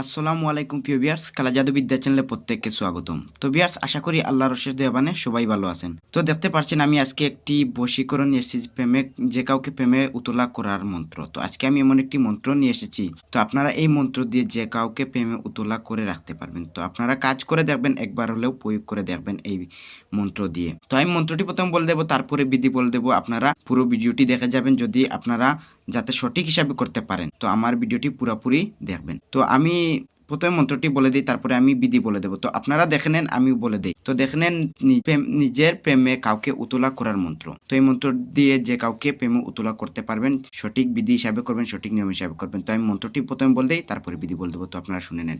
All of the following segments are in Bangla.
আসসালামু আলাইকুম প্রিয় বিয়ার্স কালা জাদু বিদ্যা চ্যানেলে প্রত্যেককে স্বাগতম। তো বিয়ার্স আশা করি আল্লাহ রশেষ দেওয়ানে সবাই ভালো আছেন। তো দেখতে পাচ্ছেন আমি আজকে একটি বশীকরণ নিয়ে এসেছি, প্রেমে, যে কাউকে প্রেমে উতলা করার মন্ত্র। তো আজকে আমি এমন একটি মন্ত্র নিয়ে এসেছি, তো আপনারা এই মন্ত্র দিয়ে যে কাউকে প্রেমে উতলা করে রাখতে পারবেন, তো আপনারা কাজ করে দেখবেন, একবার হলেও প্রয়োগ করে দেখবেন এই মন্ত্র দিয়ে। তো আমি মন্ত্রটি প্রথম বলে দেবো, তারপরে বিধি বলে দেবো, আপনারা পুরো ভিডিওটি দেখে যাবেন। যদি আপনারা যাতে সঠিক হিসাবে করতে পারেন। তো আমার ভিডিওটি পুরোপুরি দেখবেন। তো আমি প্রথমে মন্ত্রটি বলে দিই, তারপরে আমি বিধি বলে দেবো। তো আপনারা দেখে নেন, আমিও বলে দিই। তো দেখে নেন নিজের প্রেমে কাউকে উতলা করার মন্ত্র। তো এই মন্ত্র দিয়ে যে কাউকে প্রেমে উতলা করতে পারবেন, সঠিক বিধি হিসাবে করবেন, সঠিক নিয়ম হিসাবে করবেন। তো আমি মন্ত্রটি প্রথমে বলে দিই, তারপরে বিধি বলে দেবো। তো আপনারা শুনে নেন।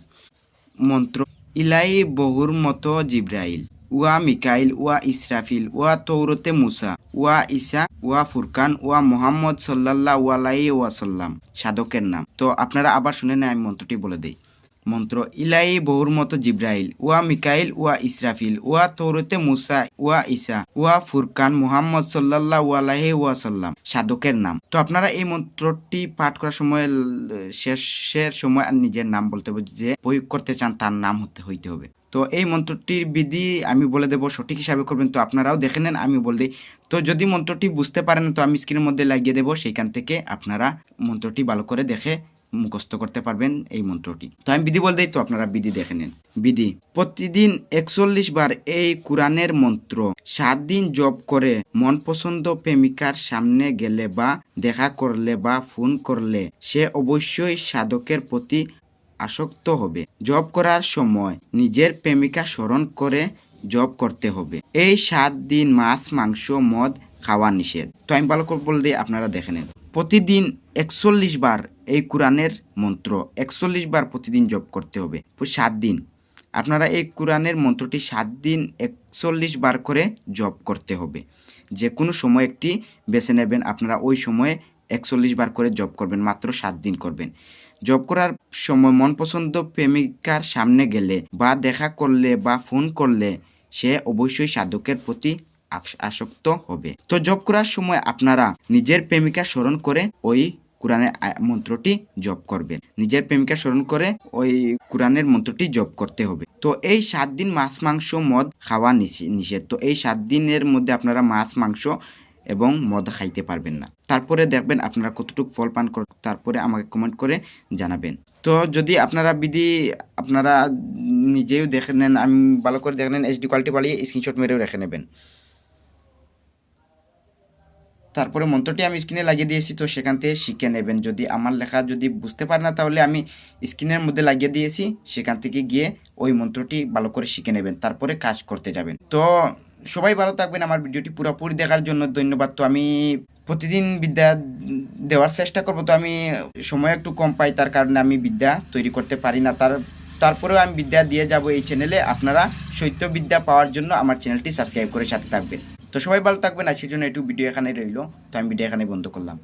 মন্ত্র, ইলাই বহুর মতো জিব্রাইল ওয়া মিকাইল ওয়া ইসরাফিল ওয়া তৌরতে মুসা। ওয়া ইসা ওয়া ফুরকান, ওয়া মোহাম্মদ সাল্লাল্লাহ ওয়ালাই ওয়াসাল্লাম, সাধকের নাম। তো আপনারা আবার শুনে নেন, আমি মন্ত্রটি বলে দেই। মন্ত্র, ইলাই বহুর মতো জিব্রাইল, ওয়া মিকাইল, ওয়া ইসরাফিল, ওয়া তৌরতে মুসা, ওয়া ইসা ওয়া ফুরকান মুহাম্মদ সাল্লাল্লাহ ওয়ালাহি ওয়াসাল্লাম, সাধকের নাম। তো আপনারা এই মন্ত্রটি পাঠ করার সময়, শেষের সময় নিজের নাম বলতে হবে, যে প্রয়োগ করতে চান তার নাম হতে হইতে হবে। তো এই মন্ত্রটির বিধি আমি বলে দেবো, সঠিক হিসাবে করবেন, তো আপনারাও দেখে নেন আমি বলে দিই। তো যদি মন্ত্রটি বুঝতে পারেন, তো আমি স্ক্রিনের মধ্যে লাগিয়ে দেবো, সেইখান থেকে আপনারা মন্ত্রটি ভালো করে দেখে মুখস্থ করতে পারবেন এই মন্ত্রটি। তো আমি বিধি বলতেই তো আপনারা বিধি দেখে নেন। বিধি, প্রতিদিন একচল্লিশ বার এই কোরআনের মন্ত্র, সাত দিন জপ করে মন পছন্দ প্রেমিকার সামনে গেলে বা দেখা করলে বা ফোন করলে সে অবশ্যই সাধকের প্রতি আসক্ত হবে। জব করার সময় নিজের প্রেমিকা স্মরণ করে জব করতে হবে। এই সাত দিন মাছ, মাংস, মদ খাওয়া নিষেধ। তো আমি ভালো করে বলে আপনারা দেখে নেন। প্রতিদিন একচল্লিশ বার এই কোরআনের মন্ত্র, একচল্লিশ বার প্রতিদিন জপ করতে হবে। সাত দিন। আপনারা এই কোরআনের মন্ত্রটি সাত দিন একচল্লিশ বার করে জপ করতে হবে। যে কোনো সময় একটি বেছে নেবেন, আপনারা ওই সময়ে একচল্লিশ বার করে জব করবেন, মাত্র সাত দিন করবেন। জব করার সময় মন পছন্দ প্রেমিকার সামনে গেলে বা দেখা করলে বা ফোন করলে সে অবশ্যই সাধকের প্রতি আসক্ত হবে। তো জব করার সময় আপনারা নিজের প্রেমিকা স্মরণ করে ওই কোরআনের মন্ত্রটি জপ করবেন। নিজের প্রেমিকা স্মরণ করে ওই কোরআনের মন্ত্রটি জপ করতে হবে। তো এই সাত দিন মাছ, মাংস, মদ খাওয়া নিষে- নিষেধ। তো এই সাত দিনের মধ্যে আপনারা মাছ, মাংস এবং মদ খাইতে পারবেন না। তারপরে দেখবেন আপনারা কতটুকু ফল পান কর তারপরে আমাকে কমেন্ট করে জানাবেন। তো যদি আপনারা বিধি, আপনারা নিজেও দেখে নেন, আমি ভালো করে দেখে নেন এইচডি কোয়ালিটি বাড়িয়ে স্ক্রিনশট মেরেও রেখে নেবেন। তারপরে মন্ত্রটি আমি স্ক্রিনে লাগিয়ে দিয়েছি, তো সেখান থেকে শিখে নেবেন। যদি আমার লেখা যদি বুঝতে পারে না, তাহলে আমি স্ক্রিনের মধ্যে লাগিয়ে দিয়েছি, সেখান থেকে গিয়ে ওই মন্ত্রটি ভালো করে শিখে নেবেন, তারপরে কাজ করতে যাবেন। তো সবাই ভালো থাকবেন, আমার ভিডিওটি পুরোপুরি দেখার জন্য ধন্যবাদ। তো আমি প্রতিদিন বিদ্যা দেওয়ার চেষ্টা করব, তো আমি সময় একটু কম পাই, তার কারণে আমি বিদ্যা তৈরি করতে পারি না। তার, তারপরেও আমি বিদ্যা দিয়ে যাব এই চ্যানেলে আপনারা সৈত্য বিদ্যা পাওয়ার জন্য আমার চ্যানেলটি সাবস্ক্রাইব করে সাথে থাকবেন। তো সবাই ভালো থাকবেন সেই জন্য একটু ভিডিও এখানে রইল। তো আমি ভিডিও এখানে বন্ধ করলাম।